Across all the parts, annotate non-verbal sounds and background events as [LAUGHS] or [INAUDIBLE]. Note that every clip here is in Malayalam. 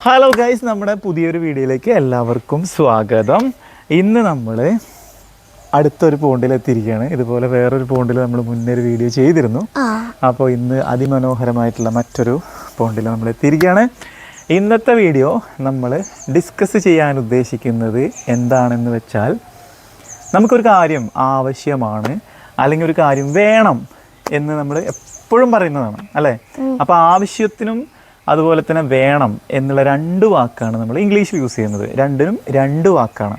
ഹലോ ഗൈസ് നമ്മുടെ പുതിയൊരു വീഡിയോയിലേക്ക് എല്ലാവർക്കും സ്വാഗതം. ഇന്ന് നമ്മൾ അടുത്തൊരു പോണ്ടിലെത്തിയിരിക്കുകയാണ് ഇതുപോലെ വേറൊരു പോണ്ടിൽ നമ്മൾ മുന്നേ ഒരു വീഡിയോ ചെയ്തിരുന്നു. അപ്പോൾ ഇന്ന് അതിമനോഹരമായിട്ടുള്ള മറ്റൊരു പോണ്ടിൽ നമ്മൾ എത്തിയിരിക്കുകയാണ്. ഇന്നത്തെ വീഡിയോ നമ്മൾ ഡിസ്കസ് ചെയ്യാൻ ഉദ്ദേശിക്കുന്നത് എന്താണെന്ന് വെച്ചാൽ നമുക്കൊരു കാര്യം ആവശ്യമാണ് അല്ലെങ്കിൽ ഒരു കാര്യം വേണം എന്ന് നമ്മൾ എപ്പോഴും പറയുന്നതാണ് അല്ലേ? അപ്പോൾ ആവശ്യത്തിനും അതുപോലെ തന്നെ വേണം എന്നുള്ള രണ്ട് വാക്കാണ് നമ്മൾ ഇംഗ്ലീഷിൽ യൂസ് ചെയ്യുന്നത്. രണ്ടിനും രണ്ട് വാക്കാണ്.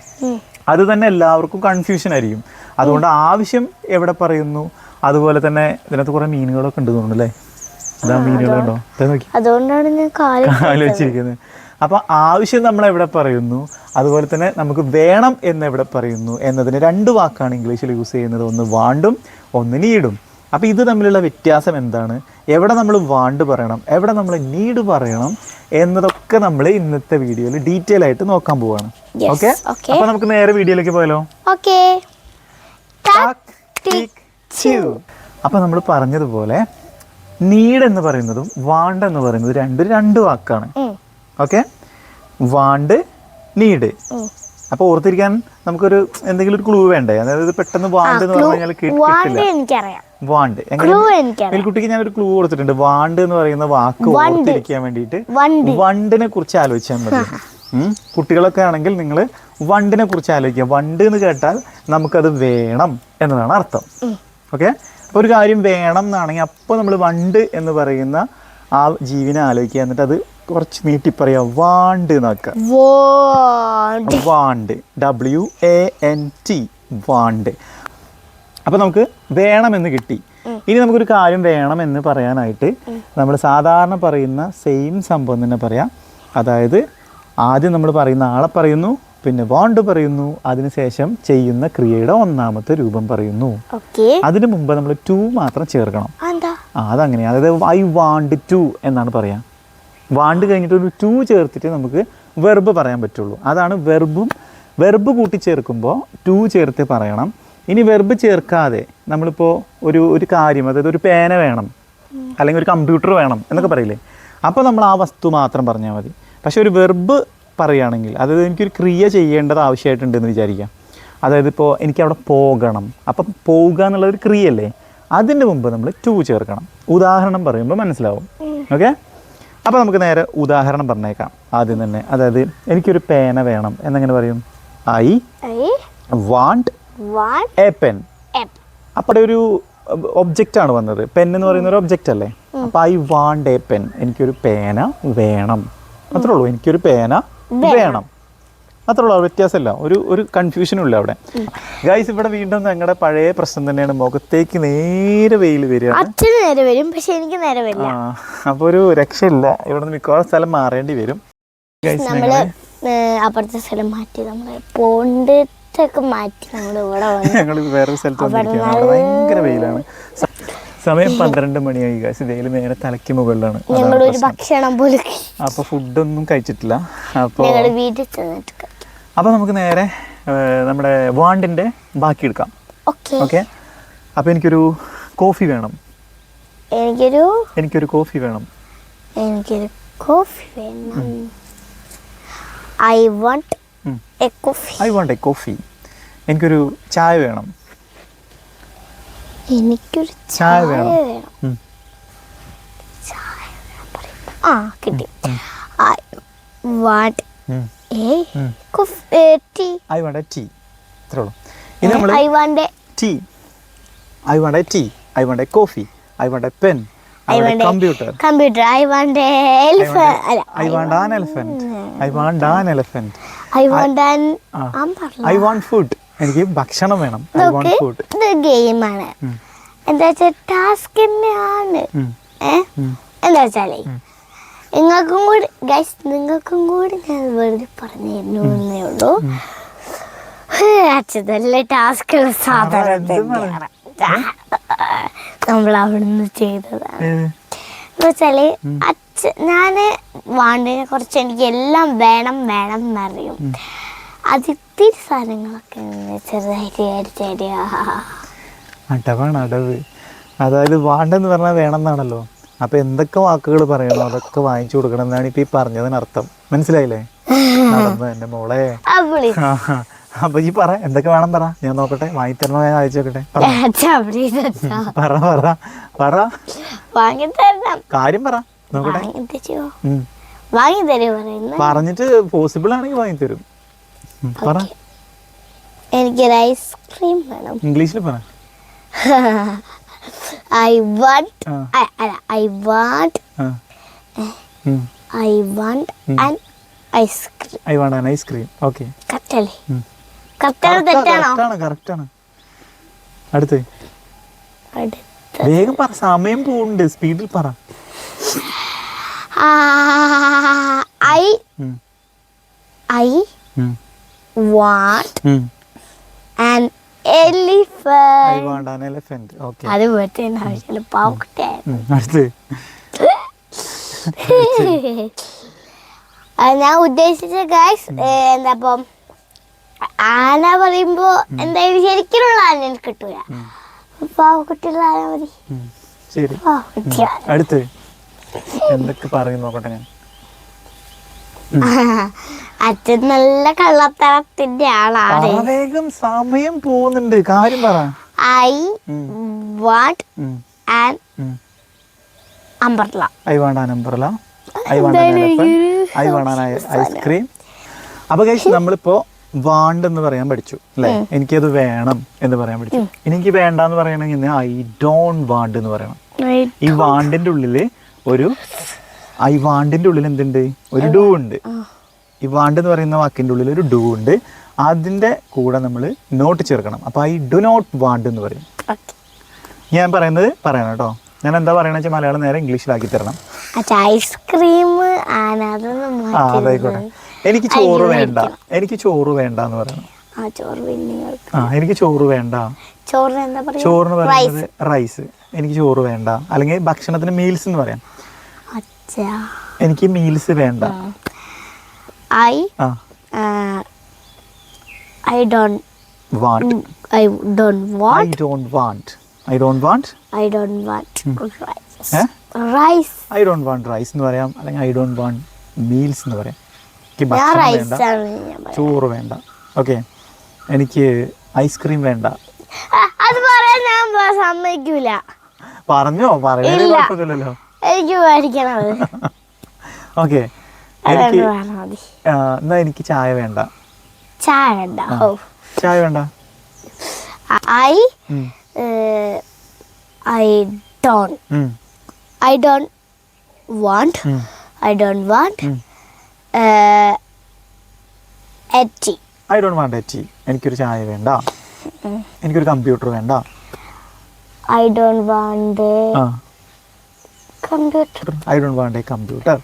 അത് തന്നെ എല്ലാവർക്കും കൺഫ്യൂഷൻ ആയിരിക്കും. അതുകൊണ്ട് ആവശ്യം എവിടെ പറയുന്നു? അതുപോലെ തന്നെ ഇതിനകത്ത് കുറേ മീനുകളൊക്കെ ഉണ്ട് തോന്നുന്നു അല്ലേ? ഇതാ മീനുകളുണ്ടോ? നോക്കി. അതുകൊണ്ടാണ് ഞാൻ [LAUGHS] കാൽ വെച്ചിരിക്കുന്നത്. അപ്പൊ ആവശ്യം നമ്മൾ എവിടെ പറയുന്നു? അതുപോലെ തന്നെ നമുക്ക് വേണം എന്ന് എവിടെ പറയുന്നു? എന്നതിന് രണ്ട് വാക്കാണ് ഇംഗ്ലീഷിൽ യൂസ് ചെയ്യുന്നത്. ഒന്ന് വാണ്ടും ഒന്ന് നീടും. അപ്പൊ ഇത് തമ്മിലുള്ള വ്യത്യാസം എന്താണ്? എവിടെ നമ്മൾ വാണ്ട് പറയണം എവിടെ നമ്മൾ നീഡ് പറയണം എന്നതൊക്കെ നമ്മൾ ഇന്നത്തെ വീഡിയോയിൽ ഡീറ്റെയിൽ ആയിട്ട് നോക്കാൻ പോവാണ്. Okay okay. അപ്പൊ നമുക്ക് നേരെ വീഡിയോയിലേക്ക് പോയാലോ? ഓക്കെ അപ്പൊ നമ്മൾ പറഞ്ഞതുപോലെ നീഡ് എന്ന് പറയുന്നതും വാണ്ട് എന്ന് പറയുന്നതും രണ്ടും രണ്ട് വാക്കാണ്. ഓക്കെ വാണ്ട് നീഡ് അപ്പൊ ഓർത്തിരിക്കാൻ നമുക്കൊരു എന്തെങ്കിലും ഒരു ക്ലൂ വേണ്ടേ? അതായത് പെട്ടെന്ന് വാണ്ട് എന്ന് പറഞ്ഞു കഴിഞ്ഞാൽ കിട്ടില്ല. വാണ്ട്. ക്ലൂ എനിക്കറിയാം. കുട്ടിക്ക് ഞാൻ ഒരു ക്ലൂ കൊടുത്തിട്ടുണ്ട്. വാണ്ട് എന്ന് പറയുന്ന വാക്ക് ഓർത്തിരിക്കാൻ വേണ്ടിയിട്ട് വണ്ട്. വണ്ടിനെ കുറിച്ച് ആലോചിച്ചാൽ മതി. കുട്ടികളൊക്കെ ആണെങ്കിൽ നിങ്ങൾ വണ്ടിനെ കുറിച്ച് ആലോചിക്കുക. വണ്ട് എന്ന് കേട്ടാൽ നമുക്കത് വേണം എന്നതാണ് അർത്ഥം. ഓക്കെ? ഒരു കാര്യം വേണം എന്നാണെങ്കിൽ അപ്പോൾ നമ്മൾ വണ്ട് എന്ന് പറയുന്ന ആ ജീവിനെ ആലോചിക്കുക. എന്നിട്ട് അത് കുറച്ച് നീട്ടി പറയാം want എന്നാക്കുക want. Want. W A N T want. അപ്പോൾ നമുക്ക് വേണമെന്ന് കിട്ടി. ഇനി നമുക്കൊരു കാര്യം വേണമെന്ന് പറയാനായിട്ട് നമ്മൾ സാധാരണ പറയുന്ന സെയിം സംഭവം തന്നെ പറയാം. അതായത് ആദ്യം നമ്മൾ പറയുന്ന ആളെ പറയുന്നു പിന്നെ വോണ്ട് പറയുന്നു അതിനുശേഷം ചെയ്യുന്ന ക്രിയയുടെ ഒന്നാമത്തെ രൂപം പറയുന്നു. അതിനു മുമ്പ് നമ്മൾ ടു മാത്രം ചേർക്കണം. അതങ്ങനെ. അതായത് ഐ വാണ്ട് ടു എന്നാണ് പറയാം. വാണ്ട് കഴിഞ്ഞിട്ട് ഒരു ടു ചേർത്തിട്ട് നമുക്ക് വെർബ് പറയാൻ പറ്റുള്ളൂ. അതാണ് വെർബും വെർബ് കൂട്ടി ചേർക്കുമ്പോൾ ടു ചേർത്ത് പറയണം. ഇനി വെർബ് ചേർക്കാതെ നമ്മളിപ്പോൾ ഒരു ഒരു കാര്യം അതായത് ഒരു പേന വേണം. അല്ലെങ്കിൽ ഒരു കമ്പ്യൂട്ടർ വേണം എന്നൊക്കെ പറയില്ലേ? അപ്പോൾ നമ്മൾ ആ വസ്തു മാത്രം പറഞ്ഞാൽ മതി. പക്ഷെ ഒരു വെർബ് പറയുകയാണെങ്കിൽ അതായത് എനിക്കൊരു ക്രിയ ചെയ്യേണ്ടത് ആവശ്യമായിട്ടുണ്ടെന്ന് വിചാരിക്കാം അതായത് ഇപ്പോൾ എനിക്ക് അവിടെ പോകണം. അപ്പം പോവുക എന്നുള്ളൊരു ഒരു ക്രിയല്ലേ അതിന്റെ മുമ്പ് നമ്മൾ ടു ചേർക്കണം. ഉദാഹരണം പറയുമ്പോൾ മനസ്സിലാവും. ഓക്കെ? അപ്പോൾ നമുക്ക് നേരെ ഉദാഹരണം പറഞ്ഞേക്കാം. ആദ്യം തന്നെ അതായത് എനിക്കൊരു പേന വേണം എന്നെങ്ങനെ പറയും. ഐ വാണ്ട് അപ്പോൾ ഒരു ഒബ്ജക്റ്റ് ആണ് വന്നത്. പെൻ എന്ന് പറയുന്ന ഒരു ഒബ്ജക്റ്റ് അല്ലേ? അപ്പൊ ഐ വാണ്ട് എ പെൻ എനിക്കൊരു പേന വേണം. അത്രേ ഉള്ളൂ എനിക്കൊരു പേന വേണം. അത്രേ ഉള്ളൂ വ്യത്യാസമില്ല. ഒരു ഒരു കൺഫ്യൂഷനും ഇല്ല അവിടെ. ഗൈസ് ഇവിടെ വീണ്ടും ഞങ്ങളുടെ പഴയ പ്രശ്നം തന്നെയാണ്. മുഖത്തേക്ക് നേരെ വെയിൽ വരിക അച്ഛന് നേരെ വരും പക്ഷെ എനിക്ക് നേരെ വരില്ല. അപ്പോൾ ഒരു രക്ഷയില്ല. ഇവിടെ നിന്ന് മിക്കവാറും സ്ഥലം മാറേണ്ടി വരും. ഗൈസ് നമ്മൾ അപ്പുറത്തെ സ്ഥലം മാറ്റി നമ്മൾ മാറ്റി നമ്മൾ ഇവിടെ വന്നു [LAUGHS] ഞങ്ങൾ വേറൊരു സ്ഥലത്ത് വന്നിരിക്കുകയാണ്. അവിടെ ഭയങ്കര വെയിലാണ്. സമയം പന്ത്രണ്ട് മണിയായി കാശ് വെയിൽ നേരെ തലയ്ക്ക് മുകളിലാണ്. ഞങ്ങളൊരു. ഭക്ഷണം പോലും അപ്പോൾ ഫുഡൊന്നും കഴിച്ചിട്ടില്ല. അപ്പോൾ ഞങ്ങൾ വീട്ടിൽ ചെന്നിട്ട് അപ്പോൾ നമുക്ക് നേരെ നമ്മുടെ വാണ്ടിന്റെ ബാക്കി എടുക്കാം. ഓക്കെ. അപ്പൊ അപ്പോൾ എനിക്കൊരു കോഫി വേണം. എനിക്കൊരു എനിക്കൊരു കോഫി വേണം. എനിക്കൊരു കോഫി വേണം. I want I want a coffee എനിക്കൊരു ചായ വേണം എനിക്കൊരു ചായ വേണം. ആ കിട്ടി I want a coffee tea I want a tea ഇത്രേ ഉള്ളൂ നമ്മൾ I want tea I want a tea I want a coffee I want a pen I want computer computer I want elephant I want an elephant I want an elephant I want I want food എനിക്ക് ഭക്ഷണം വേണം. ഐ വോണ്ട് ഫുഡ് ഇത് ഗെയിമാണ്. എന്താ വെച്ചാൽ ടാസ്ക് തന്നെയാണ്. എന്താ വെച്ചാലേ നിങ്ങൾക്കും കൂടി ഗൈസ് നിങ്ങൾക്കും കൂടി ഞാൻ വെറുതെ പറഞ്ഞു തരുന്നു എന്നേ ഉള്ളൂ. അച്ഛതല്ലേ ടാസ്ക് സാധാരണ നമ്മൾ അവിടുന്ന് ചെയ്തതാണ്. എന്ന് വെച്ചാൽ അച്ഛൻ ഞാൻ വാണ്ടിനെ കുറിച്ച് എനിക്ക് എല്ലാം വേണം വേണം എന്നറിയും. അതിത്തിരി സാധനങ്ങളൊക്കെ ചെറുതായിട്ട് അടവാണ് അടവ്. അതായത് വാണ്ടെന്ന് പറഞ്ഞാൽ വേണം എന്നാണല്ലോ അപ്പൊ എന്തൊക്കെ വാക്കുകൾ പറയണോ അതൊക്കെ വാങ്ങിച്ചു കൊടുക്കണം എന്നാണ് ഇപ്പൊ ഈ പറഞ്ഞതിനർത്ഥം. മനസ്സിലായില്ലേ? നടന്നു എന്റെ മോളെ. അപ്പൊ ഈ പറ എന്തൊക്കെ വേണം പറ. ഞാൻ നോക്കട്ടെ വാങ്ങിത്തരണോ ഞാൻ അയച്ചു നോക്കട്ടെ. പറ. പറ പറ. കാര്യം പറ. നോക്കട്ടെ. വാങ്ങി തരുമോ പറഞ്ഞിട്ട് പോസിബിൾ ആണെങ്കിൽ വാങ്ങി തരും പറ. എനിക്കൊരു ഐസ്ക്രീം വേണം. ഇംഗ്ലീഷിൽ പറ. ഐ വാണ്ട് ഐ അല്ല want. I want an ice cream. I want an ice cream. Okay. കറക്റ്റല്ലേ? ഉം. കറക്റ്റ് തെറ്റാണോ? കറക്റ്റ് ആണ് അടുത്ത. വേഗം പറ സമയം പോകുന്നുണ്ട് സ്പീഡിൽ പറ. ഐ. ഐ വാട്ട് വാണ്ട് ഉം. ആൻ ഐ എലിഫന്റ് അത് വീട്ടിൽ ആവശ്യമില്ല. പാവട്ടെ [LAUGHS] ഞാൻ ഉദ്ദേശിച്ച ഗൈസ് എന്താ ഇപ്പം ആന പറയുമ്പോ എന്തായാലും ശരിക്കുള്ള ആന കിട്ടൂല. പാവക്കുട്ടിയുള്ള ആന മതി. അടുത്ത്. എന്തൊക്കെ പറയുന്നു നോക്കട്ടെ ഞാൻ. അച്ഛൻ നല്ല കള്ളത്തരത്തിന്റെ ആളാണ്. വേഗം സമയം പോകുന്നുണ്ട്. കാര്യം പറ. I. Want. An um. I want an umbrella. I want I want ice cream. അപ്പൊ കഴിച്ച് നമ്മളിപ്പോ വാണ്ട് എന്ന് പറയാൻ പഠിച്ചു അല്ലേ? എനിക്കത് വേണം എന്ന് പറയാൻ പഠിച്ചു. എനിക്ക് വേണ്ട എന്ന് പറയണമെങ്കിൽ ഐ ഡോണ്ട് വാണ്ട് എന്ന് പറയണം. ഈ വാണ്ടിന്റെ ഉള്ളിൽ ഒരു ഐ വാണ്ടിന്റെ ഉള്ളിൽ എന്തുണ്ട്? ഒരു ഡൂ ഉണ്ട്. ഈ വാണ്ട് എന്ന് പറയുന്ന വാക്കിന്റെ ഉള്ളിൽ ഒരു ഡൂ ഉണ്ട്. അതിന്റെ കൂടെ നമ്മൾ നോട്ട് ചേർക്കണം. അപ്പൊ ഐ ഡു നോട്ട് വാണ്ട് എന്ന് പറയും. ഞാൻ പറയുന്നത് പറയണം കേട്ടോ. ഞാൻ എന്താ പറയണെന്ന് വെച്ചാൽ മലയാളം നേരെ ഇംഗ്ലീഷിലാക്കി തരണം. ഐസ്ക്രീം അതായിക്കോട്ടെ. എനിക്ക് ചോറ് വേണ്ട. എനിക്ക് ചോറ് വേണ്ട എന്ന് പറയണം. ആ ചോറ് പിന്നെങ്ങൾക്ക് ആ എനിക്ക് ചോറ് വേണ്ട. ചോറിന് എന്താ പറയാ ചോറിന് പറയുന്നത് റൈസ്. എനിക്ക് ചോറ് വേണ്ട. അല്ലെങ്കിൽ ഭക്ഷണത്തിന് മീൽസ് എന്ന് പറയാം. അച്ഛാ. എനിക്ക് മീൽസ് വേണ്ട. I ah. I don't want. I don't I want don't want. I don't want? I don't want. Rice. ഏ? Rice. I don't want rice എന്ന് പറയാം. അല്ലെങ്കിൽ ഐ ഡോണ്ട് വാണ്ട് മീൽസ് എന്ന് പറയാം. എനിക്ക് ഞാൻ ഭക്ഷണം വേണ്ട. ആണ് ഞാൻ പറയാ. ചോറ് വേണ്ട. ഓക്കെ. എനിക്ക് ഐസ്ക്രീം വേണ്ട. അത് പറയാൻ ഞാൻ സമ്മതിക്കൂല. പറഞ്ഞോ. കുഴപ്പമില്ലല്ലോ. എനിക്ക് മേടിക്കണത് ഓക്കെ [LAUGHS] എനിക്ക് എന്നാ എനിക്ക് ചായ വേണ്ട. ചായ വേണ്ട. ചായ വേണ്ട. I. I um. I don't want. I don't want. എറ്റി I don't want a tea എനിക്കൊരു ചായ വേണ്ട. എനിക്കൊരു കമ്പ്യൂട്ടർ വേണ്ട. I don't want computer I don't want a computer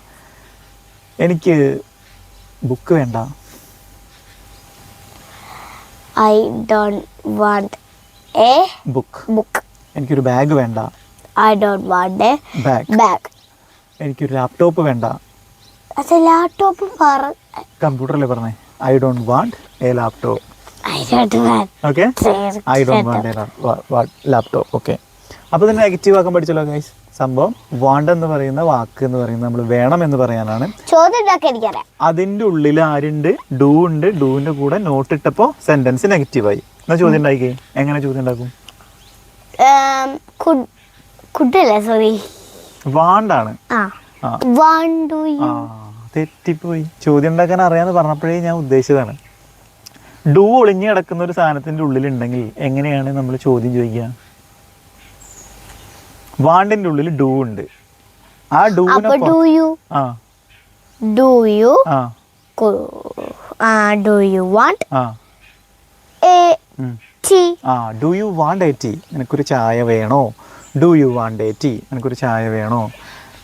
എനിക്ക് ബുക്ക് വേണ്ട. I don't want a book book എനിക്കൊരു ബാഗ് വേണ്ട. I don't want a bag bag എനിക്കൊരു ലാപ്ടോപ്പ് വേണ്ട. അത് ലാപ്ടോപ്പ് പറ. കമ്പ്യൂട്ടറല്ലേ പറഞ്ഞേ? I don't want a laptop okay I don't want a laptop okay അപ്പോൾ തന്നെ നെഗറ്റീവ് ആക്കാൻ പഠിച്ചല്ലോ ഗൈസ് സംഭവം വാണ്ട് എന്ന് പറയുന്ന വാക്ക് എന്ന് പറയുന്നത് നമ്മൾ വേണം എന്ന് പറയാനാണ്. അതിന്റെ ഉള്ളിൽ ആരുണ്ട് ഡൂ ഉണ്ട് ഡൂവിന്റെ കൂടെ നോട്ട് ഇട്ടപ്പോൾ സെന്റൻസ് നെഗറ്റീവായി എന്നാ ചോദ്യം ഉണ്ടായിക്കേ എങ്ങനെ ചോദ്യം ഉണ്ടാക്കും? സോറി വാണ്ടാണ് വാണ്ടു തെറ്റിപ്പോയി ചോദ്യം ഉണ്ടാക്കാൻ അറിയാന്ന് പറഞ്ഞപ്പോഴേ ഞാൻ ഉദ്ദേശിച്ചതാണ്. ഡൂ ഒളിഞ്ഞു കിടക്കുന്ന ഒരു സാധനത്തിന്റെ ഉള്ളിലുണ്ടെങ്കിൽ എങ്ങനെയാണ് നമ്മൾ ചോദ്യം ചോദിക്കുക? വാണ്ടിന്റെ ഉള്ളിൽ ഡൂ ഉണ്ട്. ആ ഡൂ ഡൂവിനെ ഡു യു? ആ. Do you? ആ. ആ ഡു യു വാണ്ട്? ആ. A tea. ആ do you want a tea? നിനക്കൊരു ചായ വേണോ? Do you want a tea? നിനക്കൊരു ചായ വേണോ?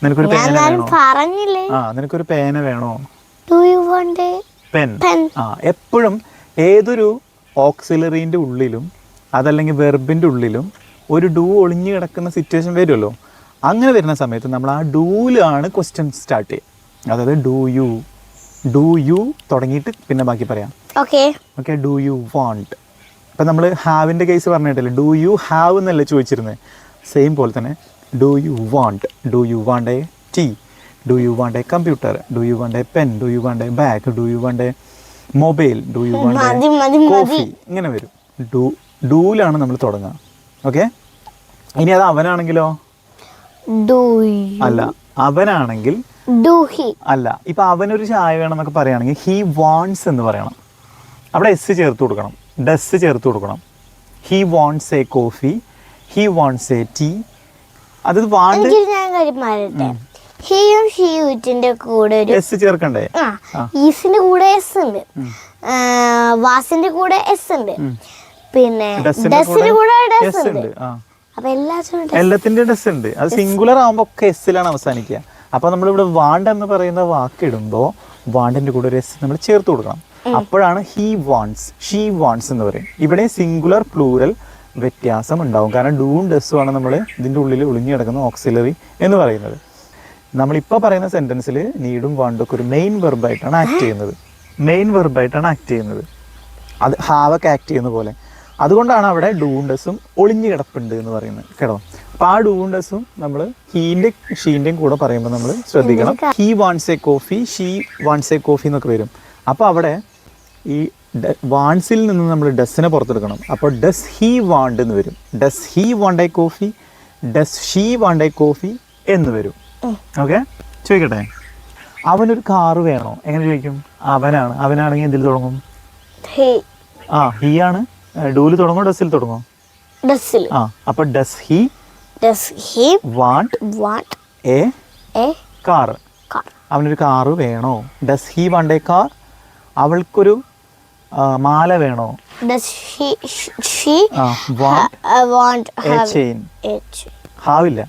നിനക്കൊരു പേന വേണോ? പറഞ്ഞില്ലേ? ആ നിനക്കൊരു പേന വേണോ? Do you want pen pen ആ എപ്പോഴും ഏതൊരു ഓക്സിലറിന്റെ ഉള്ളിലും അതല്ലെങ്കിൽ വെർബിന്റെ ഉള്ളിലും ഒരു ഡൂ ഒളിഞ്ഞു കിടക്കുന്ന സിറ്റുവേഷൻ വരുമല്ലോ? അങ്ങനെ വരുന്ന സമയത്ത് നമ്മൾ ആ ഡൂലാണ് ക്വസ്റ്റ്യൻ സ്റ്റാർട്ട് ചെയ്യുക. അതായത് ഡൂ യു ഡൂ യു തുടങ്ങിയിട്ട് പിന്നെ ബാക്കി പറയാം. Okay okay do you want ഇപ്പം നമ്മൾ ഹാവിന്റെ കേസ് പറഞ്ഞിട്ടില്ലേ? ഡൂ യു ഹാവ് എന്നല്ലേ ചോദിച്ചിരുന്നത് സെയിം പോലെ തന്നെ. Do you want do you want a tea do you want a computer do you want a pen do you want a bag do you want a mobile do you want. Coffee ഇങ്ങനെ വരും. ഡു ഡൂലാണ് നമ്മൾ തുടങ്ങുക. ഓക്കെ ഇനി അത് അവനാണെങ്കിലോ? അല്ല അവനാണെങ്കിൽ അല്ല ഇപ്പൊ അവനൊരു ചായ വേണമെന്നൊക്കെ പറയുകയാണെങ്കിൽ ഹി വാണ്ട്സ് എന്ന് പറയണം. അവിടെ എസ് ചേർത്ത് കൊടുക്കണം. ഡസ് ചേർത്ത് കൊടുക്കണം. He wants a coffee he wants a tea അത് പറയട്ടെ. ഹിയും ഷീയുറ്റിന്റെ കൂടെ ഒരു എസ് ചേർക്കണ്ടേ. ഈസിന്റെ കൂടെ എസ് ഉണ്ട്. വാസിന്റെ കൂടെ എസ് ഉണ്ട്. പിന്നെ ഡസിന്റെ കൂടെ ഡസ് ഉണ്ട്. എല്ലാത്തിന്റെ ഡസ് ഉണ്ട്. അത് സിംഗുലർ ആകുമ്പോ ഒക്കെ എസ്സിലാണ് അവസാനിക്കുക. അപ്പൊ നമ്മളിവിടെ വാണ്ട് എന്ന് പറയുന്ന വാക്ക് ഇടുമ്പോൾ വാണ്ടിന്റെ കൂടെ ഒരു എസ് നമ്മൾ ചേർത്ത് കൊടുക്കണം. അപ്പോഴാണ് ഹി വാണ്ട്സ് ഷീ വാണ്ട്സ് എന്ന് പറയും. ഇവിടെ സിംഗുലർ പ്ലൂരൽ വ്യത്യാസം ഉണ്ടാവും കാരണം ഡൂൺ ഡെസ്സുമാണ് നമ്മൾ ഇതിന്റെ ഉള്ളിൽ ഒളിഞ്ഞു കിടക്കുന്ന ഓക്സിലറി എന്ന് പറയുന്നത്. നമ്മളിപ്പോൾ പറയുന്ന സെന്റൻസിൽ നീഡും വാണ്ടും ഒരു മെയിൻ വെർബായിട്ടാണ് ആക്ട് ചെയ്യുന്നത്. മെയിൻ വെർബായിട്ടാണ് ആക്ട് ചെയ്യുന്നത്. അത് ഹാവൊക്കെ ആക്ട് ചെയ്യുന്ന പോലെ. അതുകൊണ്ടാണ് അവിടെ ഡൂണ്ടസും ഒളിഞ്ഞു കിടപ്പുണ്ട് എന്ന് പറയുന്നത് കേട്ടോ. അപ്പോൾ ആ ഡൂണ്ടസും നമ്മൾ ഹീന്റെ ഷീന്റെയും കൂടെ പറയുമ്പോൾ നമ്മൾ ശ്രദ്ധിക്കണം. He wants a coffee she wants a coffee എന്നൊക്കെ വരും. അപ്പോൾ അവിടെ ഈ വാൺസിൽ നിന്ന് നമ്മൾ ഡസ്സിനെ പുറത്തെടുക്കണം. അപ്പോൾ ഡസ് ഹീ വാണ്ട് എന്ന് വരും. Does he want a coffee does she want a coffee എന്ന് വരും. ഓക്കെ? ചോദിക്കട്ടെ? അവനൊരു കാറ് വേണോ? എങ്ങനെ ചോദിക്കും? അവനാണ്. അവനാണെങ്കിൽ എന്തിൽ തുടങ്ങും? ആ ഹീ ആണ്. ഡൂൽ തുടങ്ങോ? ഡസിൽ തുടങ്ങോ? ഡസിൽ ആ അപ്പൊ does he does he want want a a car. അവനൊരു കാറ് വേണോ? Does he want a car. അവൾക്കൊരു മാല വേണോ? ഹാവില്ല.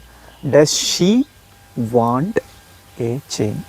Does she want a chain